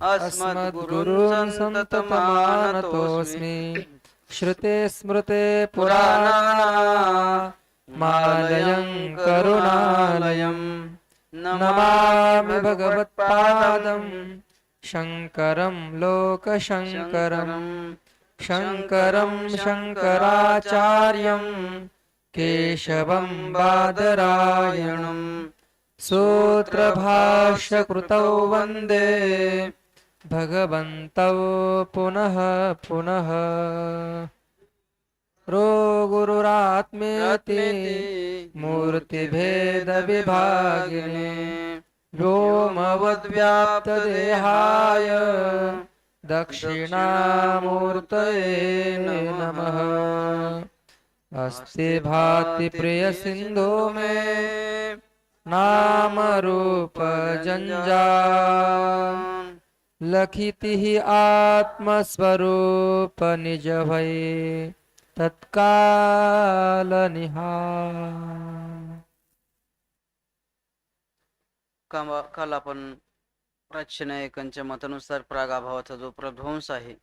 अस्मद्गुरून् सन्ततमानतोऽस्मि। श्रुते स्मृते पुराणानामालयं करुणालयं। नमामि भगवत्पादं शङ्करं लोकशङ्करं। शङ्करं शङ्कराचार्यं केशवं बादरायणम् सूत्रभाष्यकृतौ वन्दे भगवन्तौ पुनः पुनः। रो गुरुरात्मेति मूर्तिभेदविभागिने व्योमवद्व्याप्तदेहाय दक्षिणामूर्तये नमः। अस्ति भाति प्रियसिन्धो मे नामरूपजञ्जा जञ्जाल लखितिः आत्मस्वरूप निज भय तत्काल निहार काल आपण प्राच्यनायकांच्या मतानुसार प्रागाभावाचा जो प्रध्वंस आहे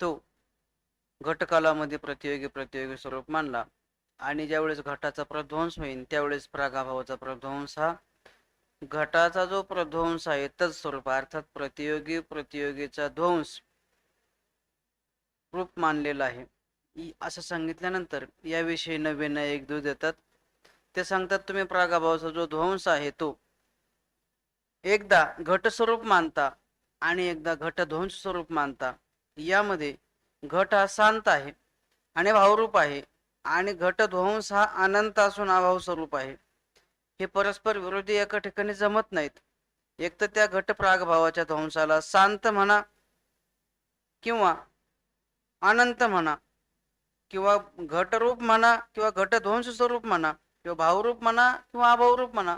तो घटकालामध्ये प्रतियोगी प्रतियोगी स्वरूप मानला. आणि ज्यावेळेस घटाचा प्रध्वंस होईल त्यावेळेस प्रागाभावाचा प्रध्वंस हा घटाचा जो प्रध्वंस आहे तच स्वरूप अर्थात प्रतियोगी प्रतियोगीचा ध्वंस रूप मानलेला आहे. असं सांगितल्यानंतर याविषयी नवे एक दूध देतात ते सांगतात तुम्ही प्रागाभावाचा जो ध्वंस आहे तो एकदा घट स्वरूप मानता आणि एकदा घट ध्वंस स्वरूप मानता. यामध्ये घट हा शांत आहे आणि भावरूप आहे आणि घट ध्वंस हा अनंत असून अभाव स्वरूप आहे. हे परस्पर विरोधी एका ठिकाणी जमत नाहीत. एक तर त्या घट प्रागभावाच्या ध्वंसाला शांत म्हणा किंवा अनंत म्हणा किंवा घटरूप म्हणा किंवा घटध्वंस स्वरूप म्हणा किंवा भावरूप म्हणा किंवा अभावरूप म्हणा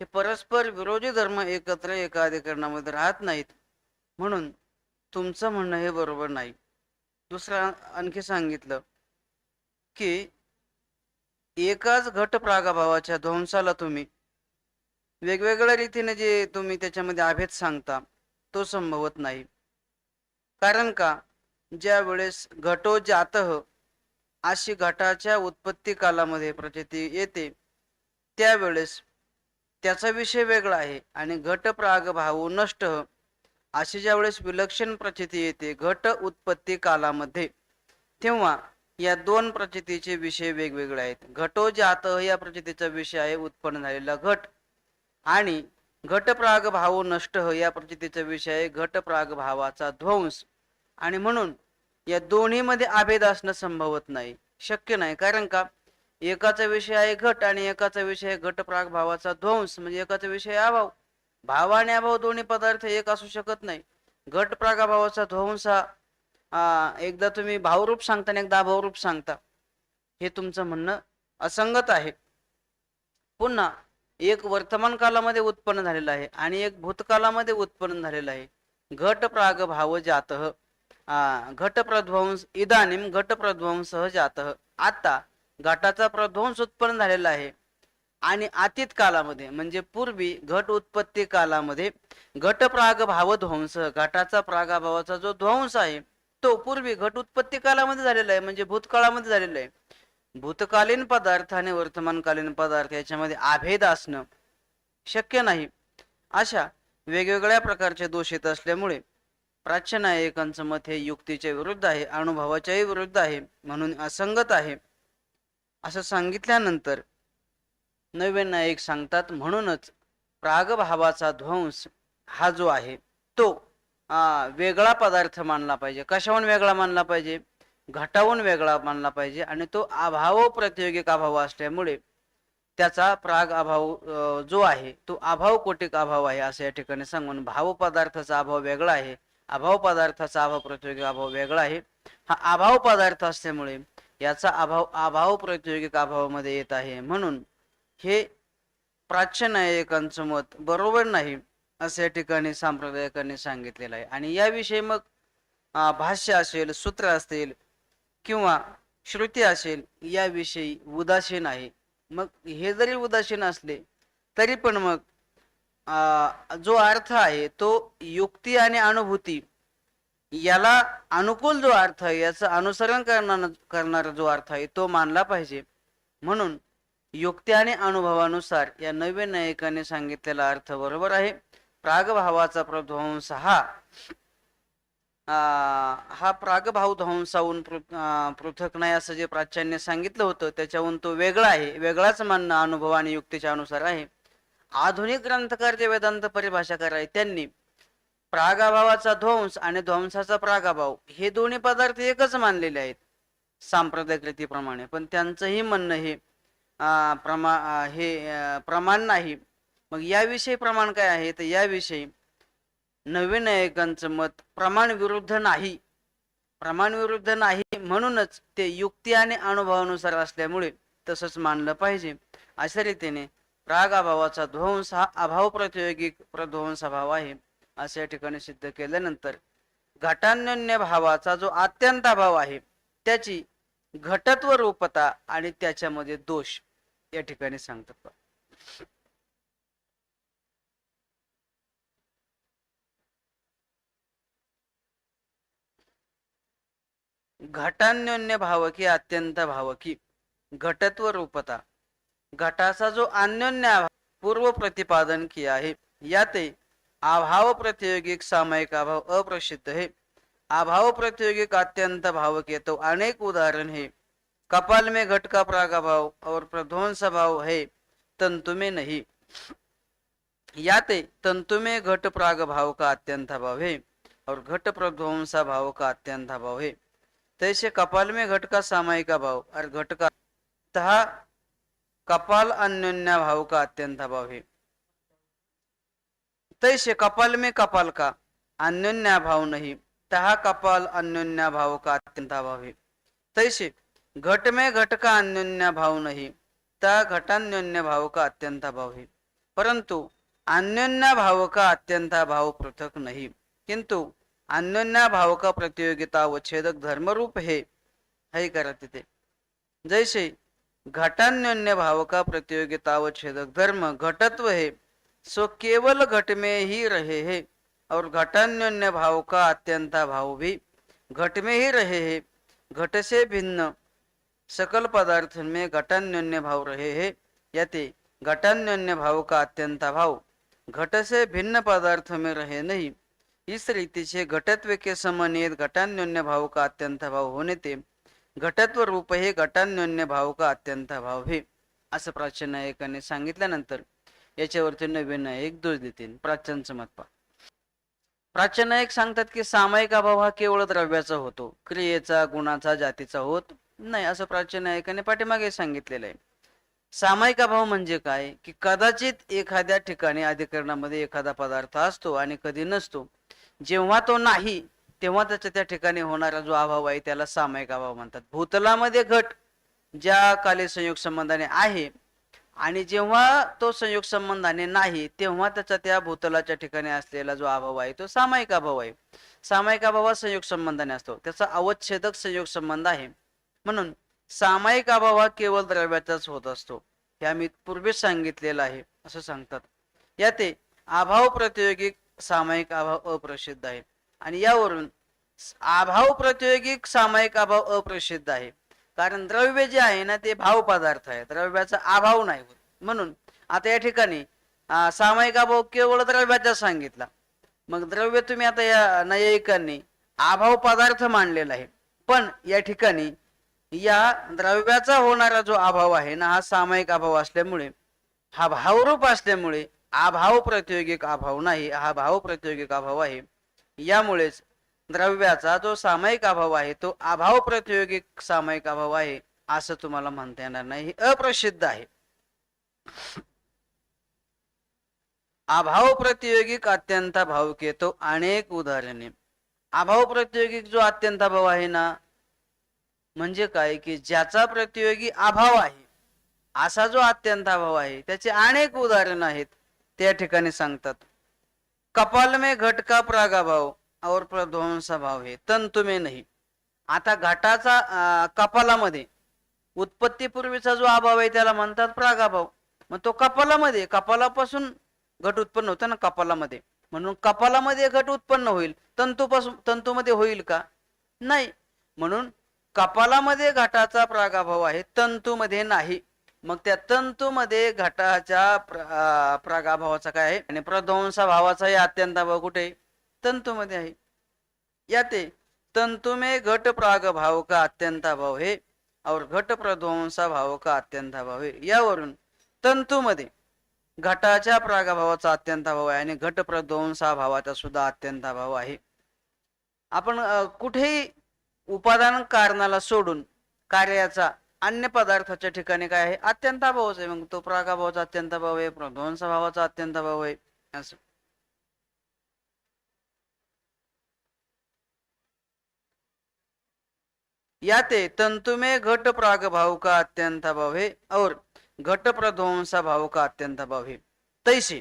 हे परस्पर विरोधी धर्म एकत्र एका अधिकरणामध्ये राहत नाहीत. म्हणून तुमचं म्हणणं हे बरोबर नाही. दुसरं आणखी सांगितलं की एकाच घट प्रागभावाच्या ध्वंसाला तुम्ही वेगवेगळ्या रीतीने जे तुम्ही त्याच्यामध्ये अभेद सांगता तो संभवत नाही. कारण का? ज्या वेळेस घटो जातः अशी घटाच्या उत्पत्ती कालामध्ये प्रचिती येते त्यावेळेस त्याचा विषय वेगळा आहे आणि घट प्राग नष्ट अशी ज्यावेळेस विलक्षण प्रचिती येते घट उत्पत्ती कालामध्ये. तेव्हा या दोन प्रचितीचे विषय वेगवेगळे आहेत. घटो जात या प्रचितीचा विषय आहे उत्पन्न झालेला घट. आणि घटप्राग भाव नष्ट या प्रचितीचा विषय आहे घटप्राग भावाचा ध्वंस. आणि म्हणून या दोन्हीमध्ये आभेद असणं संभवत नाही. शक्य नाही. कारण का? एकाचा विषय आहे घट आणि एकाचा विषय आहे घट भावाचा ध्वंस. म्हणजे एकाचा विषय अभाव. भाव आणि अभाव दोन्ही पदार्थ एक असू शकत नाही. घट भावाचा ध्वंस हा एकदा तुम्ही भावरूप सांगता आणि एकदा अभावरूप सांगता हे तुमचं म्हणणं असंगत आहे. पुन्हा एक वर्तमान कालामध्ये उत्पन्न झालेलं आहे आणि एक भूतकालामध्ये उत्पन्न झालेलं आहे. घट प्राग भाव जात. घट प्रध्वंस इदानीम घट प्रध्वंस जात. आता घटाचा प्रध्वंस उत्पन्न झालेला आहे. आणि अतीत कालामध्ये म्हणजे पूर्वी घट उत्पत्ती कालामध्ये घट प्राग भाव ध्वंस घटाचा प्रागाभावाचा जो ध्वंस आहे तो पूर्वी घट उत्पत्ती कालामध्ये झालेला आहे म्हणजे भूतकाळामध्ये झालेला आहे. भूतकालीन पदार्थ आणि वर्तमानकालीन पदार्थ याच्यामध्ये आभेद असणं शक्य नाही. अशा वेगवेगळ्या प्रकारचे दोष येत असल्यामुळे प्राच्य नायकांचं मत हे युक्तीच्या विरुद्ध आहे अनुभवाच्याही विरुद्ध आहे म्हणून असंगत आहे. असं सांगितल्यानंतर नवे नायक सांगतात म्हणूनच प्रागभावाचा ध्वंस हा जो आहे तो वेगळा पदार्थ मानला पाहिजे. कशाहून वेगळा मानला पाहिजे? घटाहून वेगळा मानला पाहिजे आणि तो अभाव प्रतियोगिक अभाव असल्यामुळे त्याचा प्राग अभाव जो आहे तो अभाव कोटिक अभाव आहे असं या ठिकाणी सांगून भाव पदार्थाचा अभाव वेगळा आहे. अभाव पदार्थाचा अभाव प्रतियोगिक अभाव वेगळा आहे. हा अभाव पदार्थ असल्यामुळे याचा अभाव अभाव प्रतियोगिक अभावामध्ये येत आहे. म्हणून हे प्राच्य नायकांचं मत बरोबर नाही. असं या ठिकाणी सांप्रदायिकांनी सांगितलेलं आहे. आणि याविषयी मग भाष्य असेल सूत्र असतील किंवा श्रुती असेल याविषयी उदासीन आहे. मग हे जरी उदासीन असले तरी पण मग जो अर्थ आहे तो युक्ती आणि अनुभूती याला अनुकूल जो अर्थ आहे याचं अनुसरण करणार करणारा जो अर्थ आहे तो मानला पाहिजे. म्हणून युक्ती आणि अनुभवानुसार या नव्या नायकाने सांगितलेला अर्थ बरोबर आहे. प्रागभावाचा प्रध्वंस हा हा प्रागभाव ध्वंसाहून पृथक नाही असं जे प्राचार्य सांगितलं होतं त्याच्याहून तो वेगळा आहे. वेगळाच मानणं अनुभव आणि युक्तीच्या अनुसार आहे. आधुनिक ग्रंथकार जे वेदांत परिभाषाकार आहे त्यांनी प्रागाभावाचा ध्वंस आणि ध्वंसाचा प्रागाभाव हे दोन्ही पदार्थ एकच मानलेले आहेत सांप्रदायिक रीतीप्रमाणे. पण त्यांचंही म्हणणं हे प्रमा हे प्रमाण नाही. मग याविषयी प्रमाण काय आहे? तर याविषयी नवीन नायकांचं मत प्रमाण विरुद्ध नाही. प्रमाण विरुद्ध नाही म्हणूनच ते युक्ती आणि अनुभवानुसार असल्यामुळे तसंच मानलं पाहिजे. अशा रीतीने राग अभावाचा ध्वंस हा अभाव प्रतियोगी प्रध्वंस अभाव आहे असं या ठिकाणी सिद्ध केल्यानंतर घटान्य भावाचा जो अत्यंत अभाव आहे त्याची घटत्व रूपता आणि त्याच्यामध्ये दोष या ठिकाणी सांगतात घटान्योन्य भावकी अत्यंत भावकी. घटत्व रूपता. घटाचा जो अन्योन्य पूर्व प्रतिपादन किया है याते अभाव प्रतियोगिक सामायिक अभाव अप्रसिद्ध है अभाव प्रतियोगिक अत्यंत भावक तो अनेक उदाहरण है कपाल में घट का प्रागभाव और प्रध्वंस भाव है तंतु में नहीं. याते तंतु में घट प्राग भाव का अत्यंत भाव है और घट प्रध्वंसा भाव का अत्यंत भाव है. तैसे कपाल में घट का सामायिक भाव, और घट का तहा कपाल अन्योन्या भाव का अत्यंत भाव है। तैसे कपाल में कपाल का अन्योन्या भाव नहीं तहा कपाल अन्योन्या भाव का अत्यंत भाव है। तैसे घट में घट का अन्योन्या भाव नहीं तहा घटान्योन्य भाव का अत्यंत भाव है। परंतु अन्योन्या भाव का अत्यंत भाव पृथक नहीं, किंतु अन्योन्या भाव का प्रतियोगिता व छेदक धर्म रूप है है करा तिथे जैसे घटान्योन्य भाव का प्रतियोगिता व छेदक धर्म घटत्व है, सो केवल घट में ही रहे है, और घटान्योन्य भाव का अत्यंत भाव भी घट में ही रहे है. घट से भिन्न सकल पदार्थ में घटान्योन्य भाव रहे है, याते घटान्योन्य भाव का अत्यंत भाव. घट से भिन्न पदार्थ में रहे नहीं इस रीति से घटत्व के समन्वय घटान्योन्य भाव का अत्यंत भाव होने ते घटत्व रूप हे घटान्योन्य भाव का अत्यंत भाव हे असं प्राचीन नायकाने सांगितल्यानंतर याच्यावरती नवीन नायक दोष देतील. प्राच्यांचं मत पा प्राचीन नायक सांगतात की सामायिक अभाव हा केवळ द्रव्याचा होतो. क्रियेचा गुणाचा जातीचा होत नाही असं प्राचीन नायकाने पाठीमागे सांगितलेलं आहे. सामायिक अभाव म्हणजे काय? की कदाचित एखाद्या ठिकाणी अधिकरणामध्ये एखादा पदार्थ असतो आणि कधी नसतो. जेव्हा तो नाही तेव्हा त्याच्या त्या ठिकाणी होणारा जो अभाव आहे त्याला सामायिक अभाव म्हणतात. भूतलामध्ये घट ज्या काली संयोग संबंधाने आहे आणि जेव्हा तो संयोग संबंधाने नाही तेव्हा त्याचा त्या भूतलाच्या ठिकाणी असलेला जो अभाव आहे तो सामायिक अभाव आहे. सामायिक अभाव हा संयोग संबंधाने असतो. त्याचा अवच्छेदक संयोग संबंध आहे. म्हणून सामायिक अभाव हा केवळ द्रव्याचाच होत असतो. हे आम्ही पूर्वीच सांगितलेलं आहे असं सांगतात. याते अभाव प्रतियोगिक सामायिक अभाव अप्रसिद्ध आहे. आणि यावरून अभाव प्रतियोगिक सामायिक अभाव अप्रसिद्ध आहे. कारण द्रव्य जे आहे ना ते भाव पदार्थ आहे. द्रव्याचा अभाव नाही होत. म्हणून आता या ठिकाणी सामायिक अभाव केवळ द्रव्याचा सांगितला. मग द्रव्य तुम्ही आता या नैयायिकांनी अभाव पदार्थ मानलेला आहे. पण या ठिकाणी या द्रव्याचा होणारा जो अभाव आहे ना हा सामायिक अभाव असल्यामुळे हा भावरूप असल्यामुळे अभाव प्रतियोगिक अभाव नाही हा भाव प्रतियोगिक अभाव आहे. यामुळेच द्रव्याचा जो सामायिक अभाव आहे तो अभाव प्रतियोगिक सामायिक अभाव आहे असं तुम्हाला म्हणता येणार नाही. हे अप्रसिद्ध आहे. अभाव प्रतियोगिक अत्यंत भाव तो अनेक उदाहरणे. अभाव प्रतियोगिक जो अत्यंत भाव आहे ना म्हणजे काय? की ज्याचा प्रतियोगी अभाव आहे असा जो अत्यंत अभाव आहे त्याचे अनेक उदाहरण आहेत. त्या ठिकाणी सांगतात कपाल में घट का प्रागाभाव और प्रध्वंस भाव तंतुमे तंतु में नाही. आता घटाचा कपालामध्ये उत्पत्तीपूर्वीचा जो अभाव आहे त्याला म्हणतात प्रागाभाव मग तो कपालामध्ये कपालापासून घट उत्पन्न होतो ना कपालामध्ये. म्हणून कपालामध्ये घट उत्पन्न होईल तंतूपासून तंतूमध्ये होईल का? नाही. म्हणून कपालामध्ये घटाचा प्रागाभाव आहे तंतूमध्ये नाही. मग त्या तंतूमध्ये घटाच्या प्र- प्रागाभावाचा काय आहे? आणि प्रध्वंसा भावाचाही अत्यंताभाव कुठे? तंतूमध्ये आहे. याते तंतुमे घट प्राग भाव का अत्यंता भाव और घट प्रध्वंसा भाव का अत्यंता भाव यावरून तंतूमध्ये घटाच्या प्रागभावाचा अत्यंत भाव आहे आणि घट प्रध्वंसा भावाचा सुद्धा अत्यंता भाव आहे. आपण कुठेही उपादान कारणाला सोडून कार्याचा अन्य पदार्थाच्या ठिकाणी काय आहे? अत्यंत अभावच आहे. मग तो प्रागाभावाचा अत्यंत भाव आहे. प्रध्वंसा भावाचा अत्यंत भाव आहे. असं. याते तंतुमे घट प्राग भाव का अत्यंत भाव है. और घट प्रध्वंसा भाव का अत्यंत भाव है. तैसे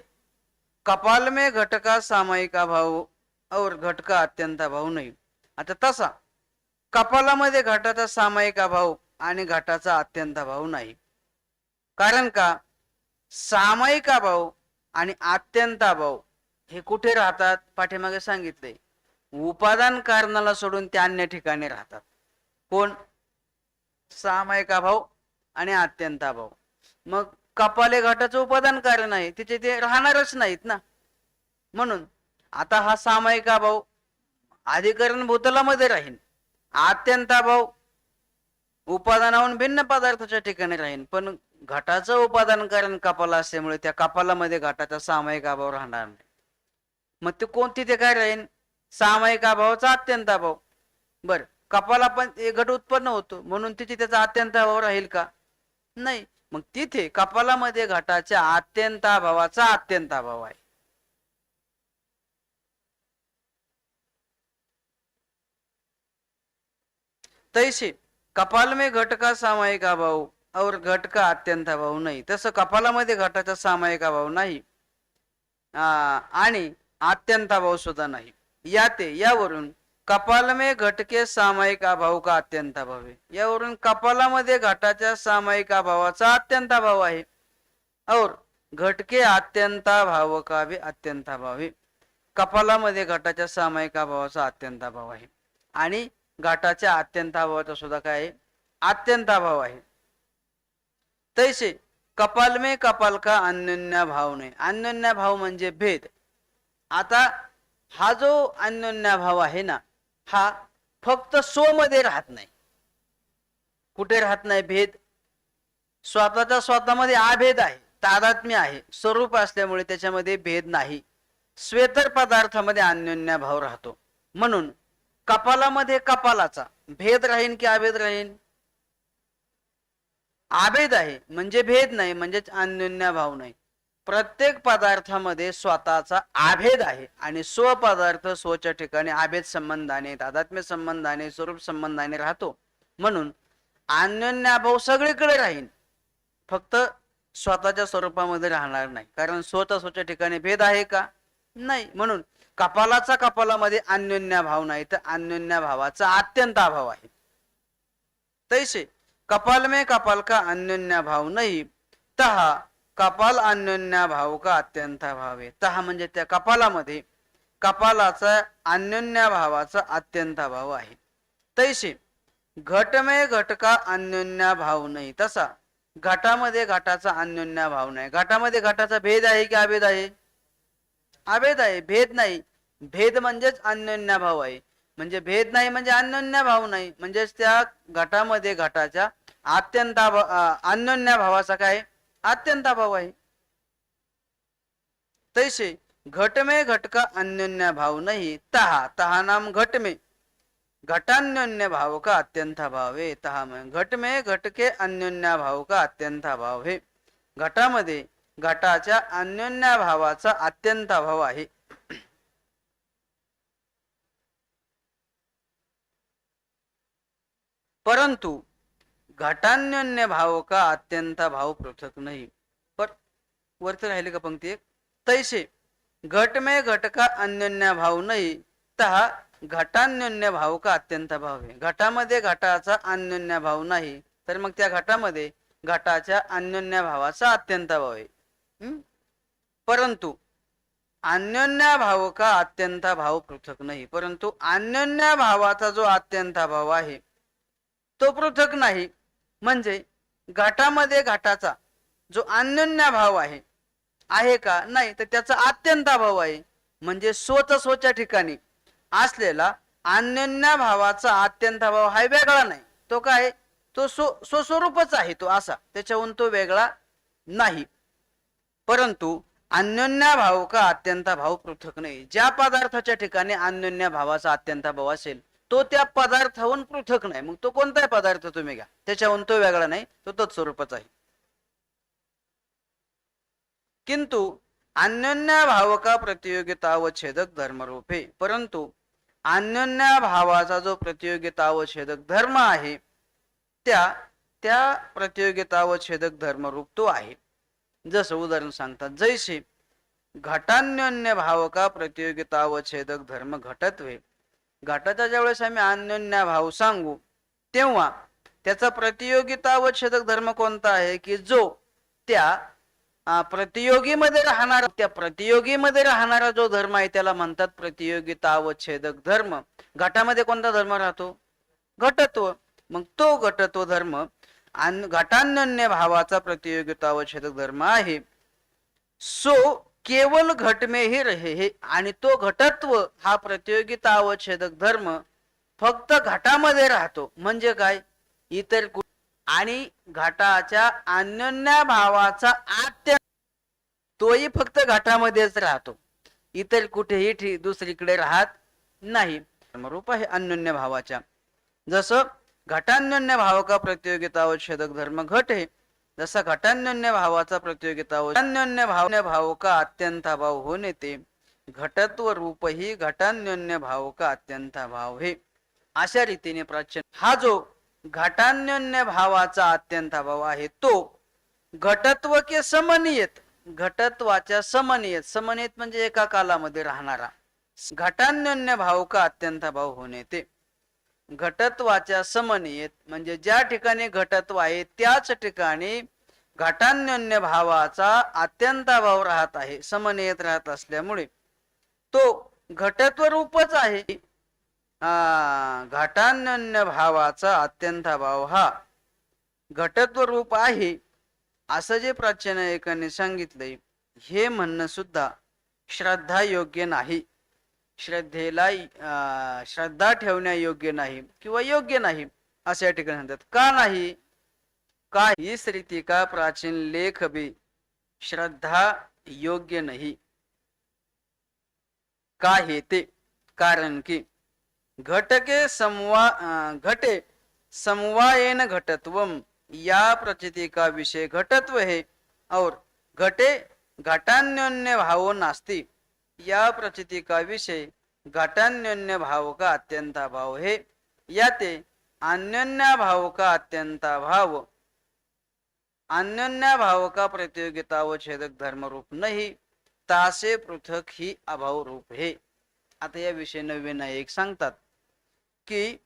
कपाल में घट का सामायिक भाव और घट का अत्यंत भाव नाही. आता तसा कपालामध्ये घटाचा सामायिक भाव आणि घाटाचा अत्यंत भाव नाही. कारण का? सामायिका भाव आणि अत्यंत भाव हे कुठे राहतात? पाठीमागे सांगितले. उपादान कारणाला सोडून ते अन्य ठिकाणी राहतात. कोण? सामायिका भाव आणि अत्यंता भाव मग कपाले घाटाचं उपादान कारण आहे तिचे ते राहणारच नाहीत ना. म्हणून आता हा सामायिका भाव अधिकरण भूतलामध्ये राहील अत्यंता भाव उपादानाहून भिन्न पदार्थाच्या ठिकाणी राहीन. पण घटाचं उपादान कारण कपाला असल्यामुळे त्या कपालामध्ये घटाचा सामायिक अभाव राहणार नाही. मग ते कोणती ते काय राहील सामायिक अभावाचा अत्यंत अभाव. बर कपाला पण एक घट उत्पन्न होतो. म्हणून तिथे त्याचा अत्यंत अभाव राहील का? नाही. मग तिथे कपालामध्ये घटाच्या अत्यंत अभावाचा अत्यंत अभाव आहे. तैसे कपाल में घट का सामायिक अभाव और घट का अत्यंत अभाव नाही. तसं कपालामध्ये घटाचा सामायिक अभाव नाही. आणि अत्यंत अभाव सुद्धा नाही. याते यावरून कपाल में घटके सामायिक अभाव का अत्यंत अभाव आहे? यावरून कपालामध्ये घटाच्या सामायिक अभावाचा अत्यंत अभाव आहे. और घटके अत्यंत भाव का भी अत्यंत अभाव आहे. कपालामध्ये घटाच्या सामायिक अभावाचा अत्यंत अभाव आहे. आणि घाटाच्या अत्यंताभावाचा सुद्धा काय आहे अत्यंत आहे. तैसे कपाल में कपाल का अन्योन्या भाव नाही. अन्योन्या भाव म्हणजे भेद. आता हा जो अन्योन्या भाव आहे ना हा फक्त स्वमध्ये राहत नाही. कुठे राहत नाही? भेद. स्वतःच्या स्वतःमध्ये अभेद आहे तादात्म्य आहे स्वरूप असल्यामुळे त्याच्यामध्ये भेद नाही. स्वेतर पदार्थामध्ये अन्योन्या भाव राहतो. म्हणून कपालामध्ये कपालाचा. भेद राहीन की अभेद राहीन? अभेद आहे म्हणजे भेद नाही म्हणजेच अन्योन्य भाव नाही. प्रत्येक पदार्थामध्ये स्वतःचा आभेद आहे आणि स्व पदार्थ स्वच्या ठिकाणी आभेद संबंधाने तादात्म्य संबंधाने स्वरूप संबंधाने राहतो. म्हणून अन्योन्याभाव सगळीकडे राहील फक्त स्वतःच्या स्वरूपामध्ये राहणार नाही. कारण स्वतः स्वच्या ठिकाणी भेद आहे का? नाही. म्हणून कपालाचा कपालामध्ये अन्योन्या भाव नाही तर अन्योन्या भावाचा अत्यंत अभाव आहे. तैसे कपाल में कपाल का अन्योन्या भाव नाही तहा कपाल अन्योन्या भाव का अत्यंत भाव आहे. तहा म्हणजे त्या कपालामध्ये कपालाचा अन्योन्या भावाचा अत्यंत भाव आहे. तैसे घटमय घट का अन्योन्य भाव नाही तसा घटामध्ये घटाचा अन्योन्या भाव नाही. घटामध्ये घटाचा भेद आहे की अभेद आहे? अभेद आहे भेद नाही. भेद म्हणजेच अन्योन्याभाव आहे. म्हणजे भेद नाही म्हणजे अन्योन्याभाव नाही. म्हणजेच त्या घटामध्ये घटाच्या अत्यंता अन्योन्याभावाचा काय? अत्यंत भाव आहे. तैसे घटमे घटका घट भाव नाही. तहा तहा नाम घटमे. घटान्योन्य भाव का अत्यंत भाव हे? तहा घटमे घट में घट भाव का अत्यंत भाव हे? घटामध्ये घटाच्या अन्योन्याभावाचा अत्यंत भाव आहे. परंतु घटान्योन्य भाव का अत्यंत भाव पृथक नाही? पर वरती राहिले का पंक्ती एक? तैसे घट में घट का अन्योन्य भाव नाही तहा घटान्योन्य भाव का अत्यंत भाव आहे. घटामध्ये घटाचा अन्योन्य भाव नाही तर मग त्या घटामध्ये घटाच्या अन्योन्य भावाचा अत्यंत भाव आहे. परंतु अन्योन्या भाव का अत्यंता भाव पृथक नाही. परंतु अन्योन्या भावाचा जो अत्यंता भाव आहे तो पृथक नाही. म्हणजे घाटामध्ये घाटाचा जो अन्योन्या भाव आहे आहे का? नाही तर त्याचा अत्यंता भाव आहे. म्हणजे स्वच स्वच्या ठिकाणी असलेला अन्योन्या भावाचा अत्यंता भाव हा वेगळा नाही. तो काय? तो स्व स्वस्वरूपच आहे तो असा. त्याच्याहून तो वेगळा नाही. परंतु अन्योन्या भाव का अत्यंता भाव पृथक नाही. ज्या पदार्थाच्या ठिकाणी अन्योन्या भावाचा अत्यंता भाव असेल तो त्या पदार्थाहून पृथक नाही. मग तो कोणताही पदार्थ तुम्ही घ्या. त्याच्याहून तो वेगळा नाही तो तत्स्वरूपच आहे. किंतु अन्योन्या भाव का प्रतियोगिता व छेदक धर्मरूपे. आहे परंतु अन्योन्या भावाचा जो प्रतियोगिता व छेदक धर्म आहे त्या त्या प्रतियोगिता व छेदक धर्मरूप तो आहे. जसं उदाहरण सांगतात जैसे घटान्योन्य भावका प्रतियोगिता व छेदक धर्म घटत्वे. घटाचा ज्यावेळेस आम्ही अन्योन्य भाव सांगू तेव्हा त्याचा प्रतियोगिता व छेदक धर्म कोणता आहे? की जो त्या प्रतियोगीमध्ये राहणारा त्या प्रतियोगीमध्ये राहणारा जो धर्म आहे त्याला म्हणतात प्रतियोगिता व छेदक धर्म. घटामध्ये कोणता धर्म राहतो? घटत्व. मग तो घटत्व धर्म अन भावाचा प्रतियोगिता व छेदक धर्म आहे. सो केवल घटमेही रहे हे आणि तो घटत्व हा प्रतियोगिता व छेदक धर्म फक्त घटामध्ये राहतो. म्हणजे काय? इतर आणि घटाच्या अन्योन्या भावाचा आत्य तोही फक्त घाटामध्येच राहतो. इतर कुठेही दुसरीकडे राहत नाही. रूप आहे अन्योन्य भावाच्या. जसं घटान्योन्य भावका प्रतियोगिता व छेदक धर्म घट हे जसा घटान्योन्य भावाचा प्रतियोगिता व अन्योन्य भाव भावका का होऊन भाव घटत्व रूप ही घटान्योन्य भावका अत्यंत भाव हे अशा रीतीने प्राचीन हा जो घटान्योन्य भावाचा अत्यंत भाव आहे तो घटत्व के समनियत घटत्वाच्या समनियत समनियत म्हणजे एका कालामध्ये राहणारा. घटान्योन्य भाव का अत्यंत भाव होणे ते घटत्वाच्या समनियत म्हणजे ज्या ठिकाणी घटत्व आहे त्याच ठिकाणी घटान्योन्य भावाचा अत्यंताभाव राहत आहे समनियत राहत असल्यामुळे. तो घटत्व रूपच आहे. घटान्योन्य भावाचा अत्यंताभाव हा घटत्व रूप आहे असं जे प्राचीन एकाने सांगितलंय हे म्हणणं सुद्धा श्रद्धा योग्य नाही. श्रद्धेला श्रद्धा ठेवण्या योग्य नाही किंवा योग्य नाही असे या ठिकाणी म्हणतात का नाही? का हीच रीती का प्राचीन लेख बी श्रद्धा योग्य नाही? का हे ते? कारण की घटके समवा अं, घटे समवायेन घटत्व या प्रचितिका विषय घटत्व हे. और घटे घटान्योन्य भाव नास्ति. या प्रचितिका विषय घटान्योन्य भाव का अत्यंता भाव है. याते अन्योन्या भाव का अत्यंता भाव अन्योन्या भाव का प्रतियोगिता व छेदक धर्म रूप नाही तासे पृथक ही अभाव रूप हे. आता या विषय नव्वे एक सांगतात की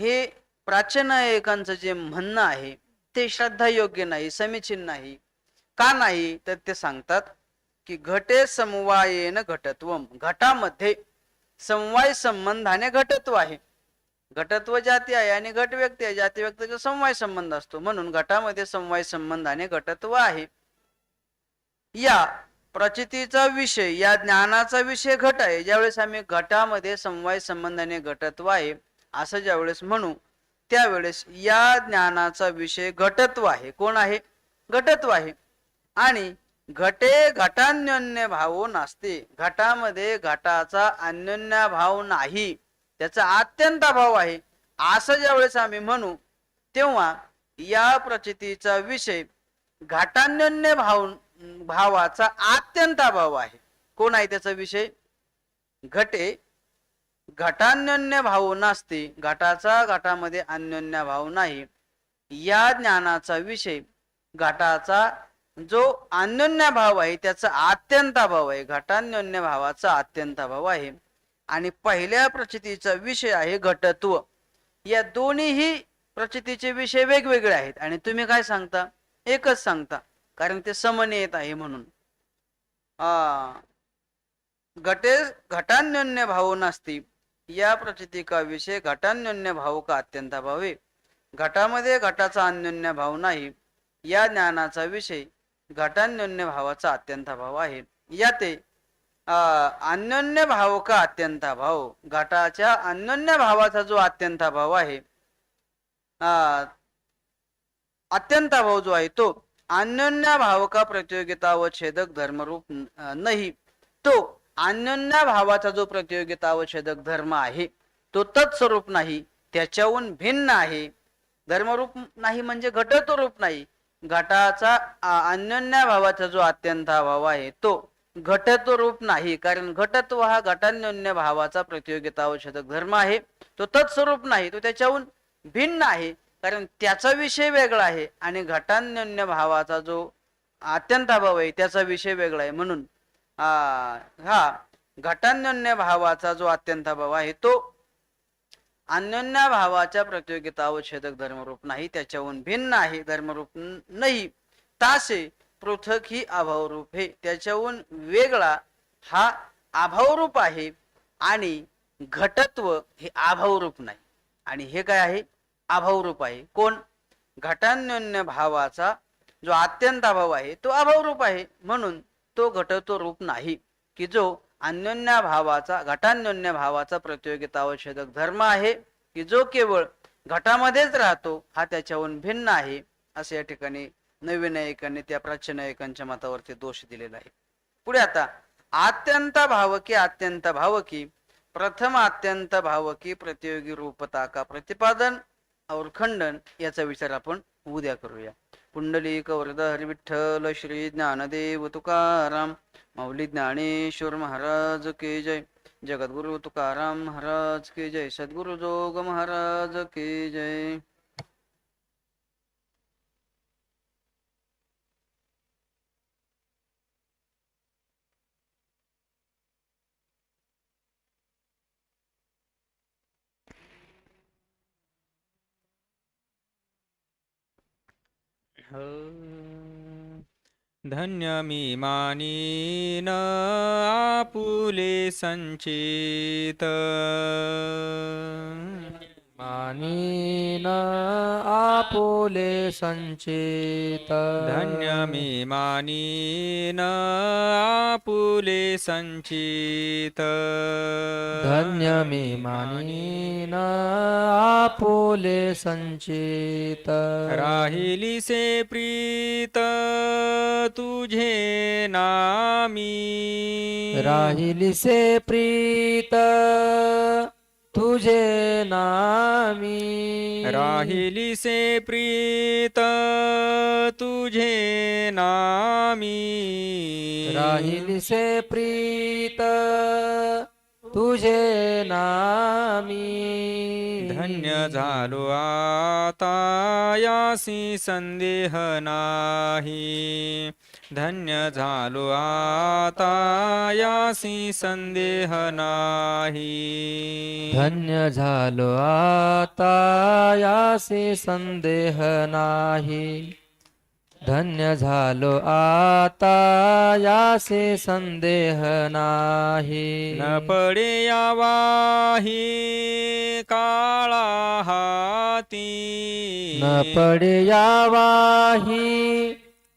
हे प्राचीन नायकांचं जे म्हणणं आहे ते श्रद्धा योग्य नाही समीचीन नाही. का नाही? तर ते सांगतात की घटे समवायेन घटत्व. घटामध्ये समवाय संबंधाने घटत्व आहे. घटत्व जाती आहे आणि घट व्यक्ती आहे. जाती व्यक्तीचा समवाय संबंध असतो. म्हणून घटामध्ये समवाय संबंधाने घटत्व आहे. या प्रचितीचा विषय या ज्ञानाचा विषय घट आहे. ज्यावेळेस आम्ही घटामध्ये समवाय संबंधाने घटत्व आहे असं ज्यावेळेस म्हणू त्यावेळेस या ज्ञानाचा विषय घटत्व आहे. कोण आहे? घटत्व आहे. आणि घटे घटान्योन्य भाव नसते. घटामध्ये घटाचा अन्योन्य भाव नाही. त्याचा अत्यंत भाव आहे. असं ज्यावेळेस आम्ही म्हणू तेव्हा या प्रचितीचा विषय घटान्योन्य भाव भावाचा अत्यंत भाव आहे. कोण आहे त्याचा विषय? घटे घटान्योन्य भाव नसते. घटाचा घटामध्ये अन्योन्य भाव नाही. या ज्ञानाचा विषय घटाचा जो अन्योन्य भाव आहे त्याचा अत्यंत भाव आहे. घटान्योन्य भावाचा अत्यंत भाव आहे. आणि पहिल्या प्रचितीचा विषय आहे घटत्व. या दोन्हीही प्रचितीचे विषय वेगवेगळे आहेत. आणि तुम्ही काय सांगता? एकच सांगता. कारण ते समन्वयत आहे म्हणून. आ घटे घटान्योन्य भाव नसती. या प्रचितिका विषय घटान्योन्य भाव का अत्यंत भावे घटामध्ये घटाचा अन्योन्य भाव नाही. या ज्ञानाचा विषय घटान्योन्य भावाचा अत्यंत भाव आहे. या ते अन्योन्य भाव का अत्यंत भाव घटाच्या अन्योन्य भावाचा जो अत्यंत भाव आहे अत्यंत भाव जो आहे तो अन्योन्य भाव का प्रतियोगिता व छेदक धर्मरूप नाही. तो अन्योन्य भावाचा जो प्रतियोगिता व छेदक धर्म आहे तो तत्स्वरूप नाही त्याच्याहून भिन्न आहे. धर्मरूप नाही म्हणजे घटत रूप नाही. घटाचा अन्योन्या भावाचा जो अत्यंत भाव आहे तो घटत्व रूप नाही. कारण घटत्व हा घटान्योन्य भावाचा प्रतियोगिता औषधक धर्म आहे. तो तत्स्वरूप नाही तो त्याच्याहून भिन्न आहे. कारण त्याचा विषय वेगळा आहे आणि घटान्योन्य भावाचा जो अत्यंत भाव आहे त्याचा विषय वेगळा आहे. म्हणून हा घटान्योन्य भावाचा जो अत्यंत भाव आहे तो अन्योन्या भावाच्या प्रतियोगिता व छेदक धर्मरूप नाही त्याच्याहून भिन्न आहे. धर्मरूप नाही. तासे पृथक ही अभावरूप हे. त्याच्याहून वेगळा हा अभावरूप आहे आणि घटत्व हे अभावरूप नाही. आणि हे काय आहे? अभावरूप आहे. कोण? घटान्योन्य भावाचा जो अत्यंत अभाव आहे तो अभावरूप आहे. म्हणून तो घटत्व रूप नाही. की जो अन्योन्या भावाचा घटान्योन्य भावाचा प्रतियोगिता व धर्म आहे की जो केवळ घटामध्येच राहतो हा त्याच्याहून भिन्न आहे असे या ठिकाणी नवीन नायकांनी त्या प्राचीन नायकांच्या मतावरती दोष दिलेला आहे. पुढे आता अत्यंत भावकी अत्यंत भावकी प्रथम अत्यंत भावकी प्रतियोगी रूपता का प्रतिपादन और खंडन याचा विचार आपण उद्या करूया. पुंडलिक वरद हरिविठ्ठल श्री ज्ञानदेव तुकाराम माऊली ज्ञानेश्वर महाराज के जय. जगद्गुरु तुकाराम महाराज के जय. सद्गुरु जोग महाराज के जय. हो. धन्य मी मानीन न आपुले संचित। मानीन आपुले संचित. धन्य मी मानी न आपुले संचित. धन्य मी मानीन आपुले संचित. राहिली से प्रीत तुझे नामी. राहिली से प्रीत तुझे नामी. राहिली से प्रीत तुझे नामी. राहिली से प्रीत तुझे नामी. धन्य झालो आता यासी संदेह नाही. धन्य झालो आता यासी संदेह नाही. धन्य झालो आता यासी संदेह नाही. धन्य झालो आता यासी संदेह नाही. न पडे यावाही काळा हाती. न पडे यावाही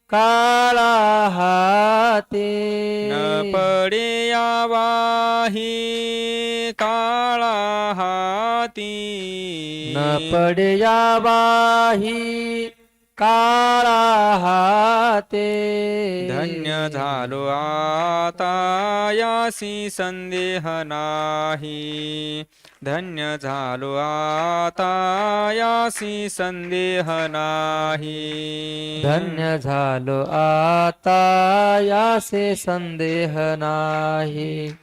काळा हाती न पडे यावाही काळा हाती न पडे यावाही काळा हाते धन्य झालो आता यासी संदेह नाही। धन्य झालो आता यासी संदेह नाही। धन्य झालो आता यासे संदेह नाही।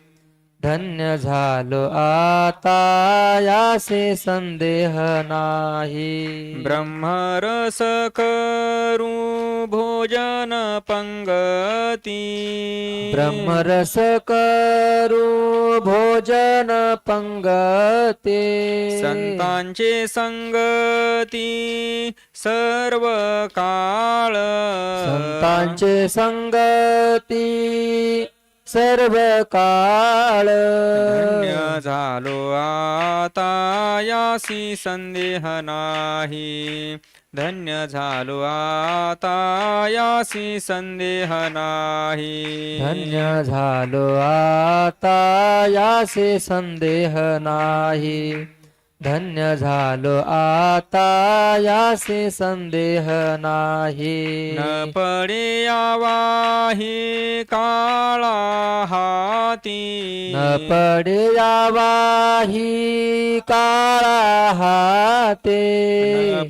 धन्य झालो आता यासे संदेह नाही. ब्रह्मरस करू भोजन पंगती. ब्रह्मरस करू भोजन पंगते. संतांचे संगती सर्व काळ संतांचे संगती सर्व काळ धन्य झालो आता यासी संदेह नाही. धन्य झालो आता यासी संदेह नाही. धन्य झालो आता यासे संदेह नाही. धन्य झालो आता यासे संदेह नाही. न पडे यावाही काळा हाती. न पडे यावाही काळा हाते. न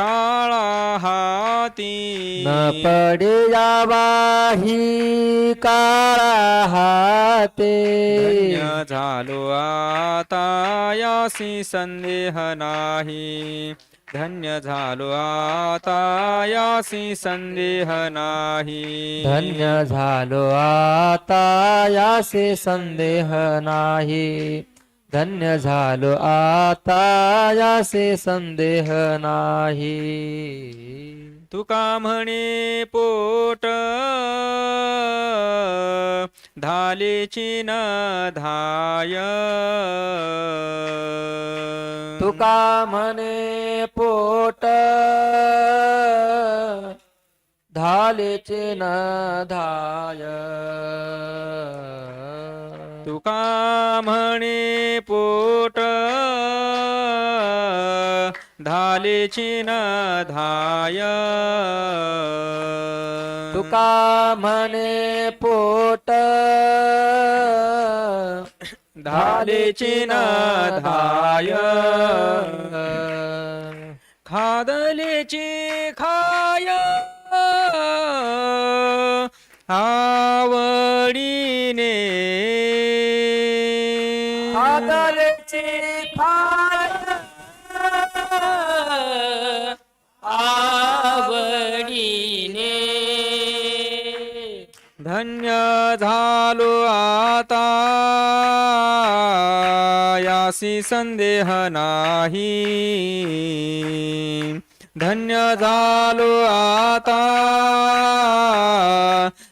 काळा हाती. न पडे यावाही काळा हाते. धन्य झालो आता यासी संदेह नाही. धन्य झालो आता यासी संदेह नाही. धन्य झालो आता यासे संदेह नाही. धन्य झालो आता यासे संदेह नाही. तुका म्हणे पोट? धालेची न धाय. तुका म्हणे पोट? धालेचे न धाय. तुका म्हणे पोट धालेची न धाय. तुका म्हणे पोट धालेची न धाय. खादलेची खाय. धन्य झालो आता. यासी संदेह नाही. धन्य झालो आता.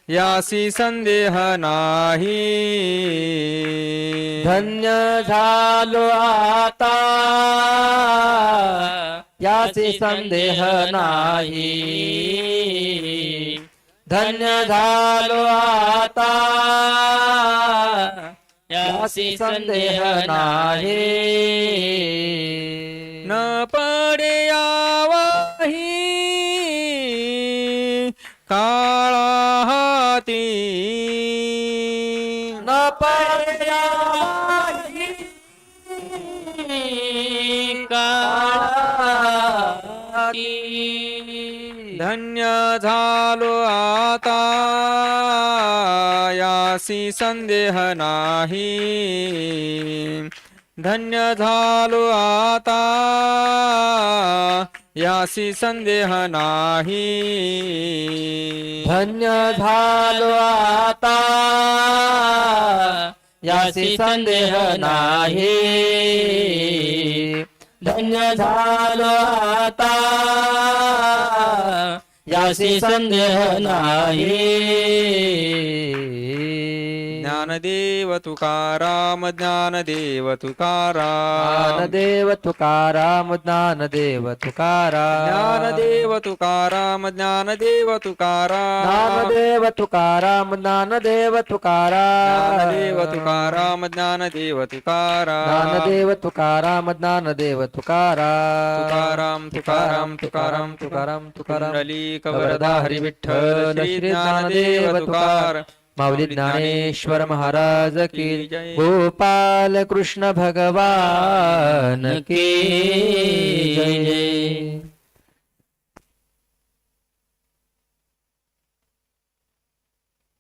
यासी संदेह नाही. धन्य झालो आता. यासी संदेह नाही. धन्य झालो आता याचे संदेह नाही. न पडे यावाही. काळा हाती. न पडया काळी. धन्य झालो आता. यासी संदेह नाही. धन्य झालो आता. यासी संदेह नाही. धन्य झालो आता. यासी संदेह नाही. धन्य झालो आता. यासी संदेह नाही. ज्ञानदेव तुकाराम ज्ञानदेव तुकाराम ज्ञानदेव तुकाराम ज्ञानदेव तुकाराम ज्ञानदेव तुकाराम ज्ञानदेव तुकाराम ज्ञानदेव तुकाराम ज्ञानदेव तुकाराम ज्ञानदेव तुकाराम ज्ञानदेव तुकाराम. ज्ञानदेव तुकाराम ज्ञानदेव तुकाराम तुकाराम तुकाराम तुकाराम तुकाराम तुकाराम पुंडलिक वरदा वरदा हरी हरी विठ्ठल विठ्ठल श्री ज्ञानदेव ज्ञानदेव तुकार तुकार माऊली ज्ञानेश्वर महाराज की. गोपाल कृष्ण भगवान की जय